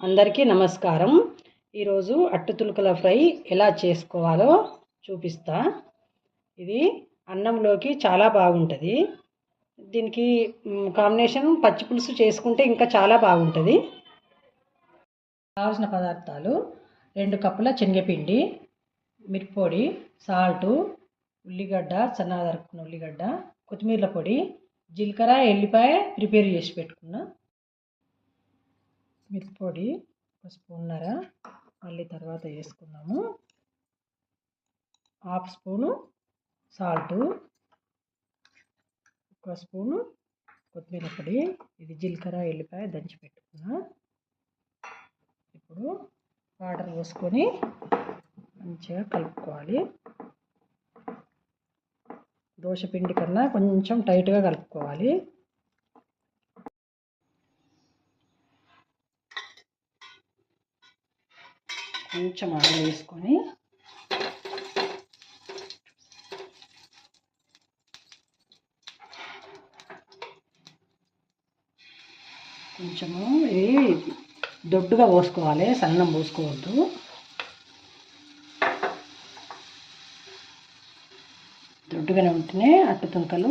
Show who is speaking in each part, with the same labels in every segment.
Speaker 1: అందరికీ నమస్కారం. ఈరోజు అట్టుతులకల ఫ్రై ఎలా చేసుకోవాలో చూపిస్తా. ఇది అన్నంలోకి చాలా బాగుంటుంది. దీనికి కాంబినేషన్ పచ్చి పులుసు చేసుకుంటే ఇంకా చాలా బాగుంటుంది. కావాల్సిన పదార్థాలు రెండు కప్పుల శనగపిండి మిరప్పొడి సాల్టు ఉల్లిగడ్డ సన్నగా తరుక్కున్న ఉల్లిగడ్డ కొత్తిమీర పొడి జీలకర్ర ఎల్లిపాయ ప్రిపేర్ చేసి పెట్టుకున్నా మిరప్పొడి ఒక స్పూన్నర మళ్ళీ తర్వాత వేసుకున్నాము హాఫ్ స్పూను సాల్టు ఒక స్పూను కొత్తిమీర పొడి ఇది జీలకర్ర ఎల్లిపాయ దంచి పెట్టుకున్నా. ఇప్పుడు వాటర్ పోసుకొని మంచిగా కలుపుకోవాలి. దోశ పిండి కన్నా కొంచెం టైట్గా కలుపుకోవాలి. కొంచెం ఆయిల్ వేసుకొని కొంచెము ఇది దొడ్డుగా పోసుకోవాలి సన్నం పోసుకోవద్దు. దొడ్డుగానే ఉంటేనే అట్టు తుంకలు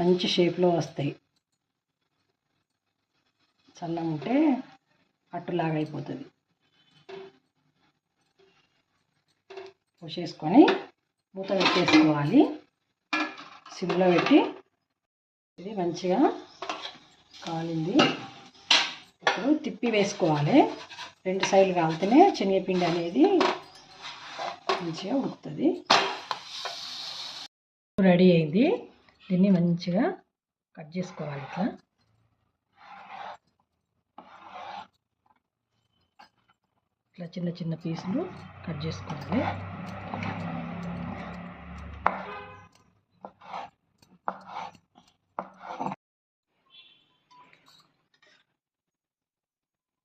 Speaker 1: మంచి షేప్లో వస్తాయి. సన్నం ఉంటే అట్టులాగా అయిపోతుంది పోసేసుకొని మూత పెట్టేసుకోవాలి. సిమ్లో పెట్టి ఇది మంచిగా కాలింది. ఇప్పుడు తిప్పి వేసుకోవాలి. రెండు సైడ్లు కాలితేనే శనగపిండి అనేది మంచిగా ఉడుకుతుంది. రెడీ అయింది. దీన్ని మంచిగా కట్ చేసుకోవాలి ఇట్లా. ఇట్లా చిన్న చిన్న పీసులు కట్ చేసుకోవాలి.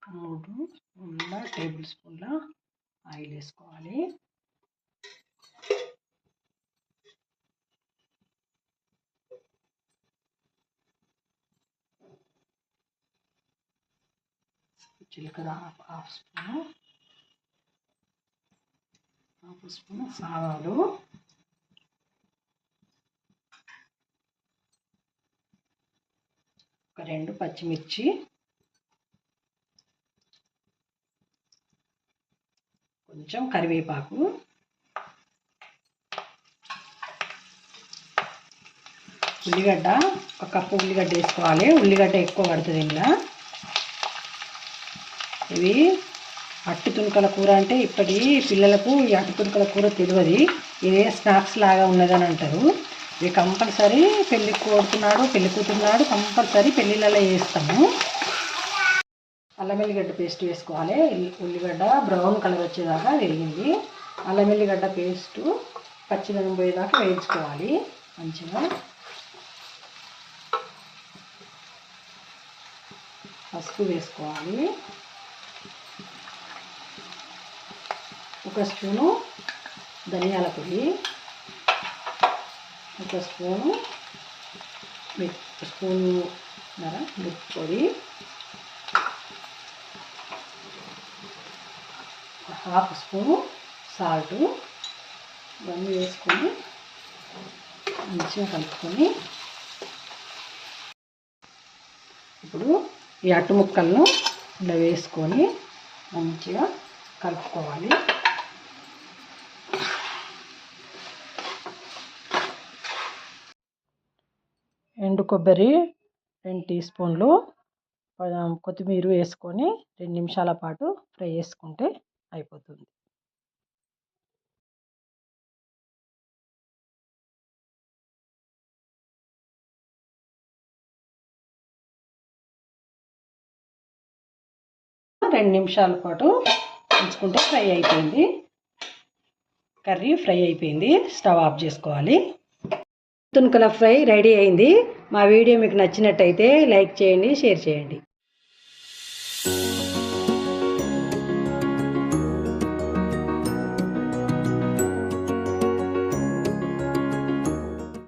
Speaker 1: మూడు స్పూన్ల టేబుల్ స్పూన్ల ఆయిల్ వేసుకోవాలి. జీలకర్ర half half spoon half spoon సావాలు ఒక రెండు పచ్చిమిర్చి. కొంచెం కరివేపాకు. ఉల్లిగడ్డ ఒక కప్పు ఉల్లిగడ్డ వేసుకోవాలి. ఉల్లిగడ్డ ఎక్కువ పడుతుంది ఇలా ఇవి అట్టి తుణుకల కూర అంటే ఇప్పటి పిల్లలకు ఈ అట్టి తుణుకల కూర తెలియదు. ఇదే స్నాక్స్ లాగా ఉన్నదని అంటారు. ఇది కంపల్సరీ పెళ్ళి కోడుతున్నాడు పెళ్ళి కూతున్నాడు కంపల్సరీ పెళ్ళిళ్ళలో వేస్తాము. అల్లం వెల్లిగడ్డ పేస్ట్ వేసుకోవాలి. ఉల్లిగడ్డ బ్రౌన్ కలర్ వచ్చేదాకా వేగింది. అల్లం వెల్లిగడ్డ పేస్టు పచ్చిదనం పోయేదాకా వేయించుకోవాలి. మంచిగా పసుపు వేసుకోవాలి. ఒక స్పూను ధనియాల పొడి ఒక స్పూను మిర్ స్పూను నర మిర్చి పొడి హాఫ్ స్పూను సాల్ట్ ఇవన్నీ వేసుకొని మంచిగా కలుపుకొని ఇప్పుడు ఈ అట్టు ముక్కలను ఇలా వేసుకొని మంచిగా కలుపుకోవాలి. ఎండు కొబ్బరి రెండు టీ స్పూన్లు కొత్తిమీర వేసుకొని రెండు నిమిషాల పాటు ఫ్రై చేసుకుంటే అయిపోతుంది. రెండు నిమిషాల పాటు ఉంచుకుంటే ఫ్రై అయిపోయింది. కర్రీ ఫ్రై అయిపోయింది. స్టవ్ ఆఫ్ చేసుకోవాలి. తునుకల ఫ్రై రెడీ అయింది. మా వీడియో మీకు నచ్చినట్టయితే లైక్ చేయండి షేర్ చేయండి.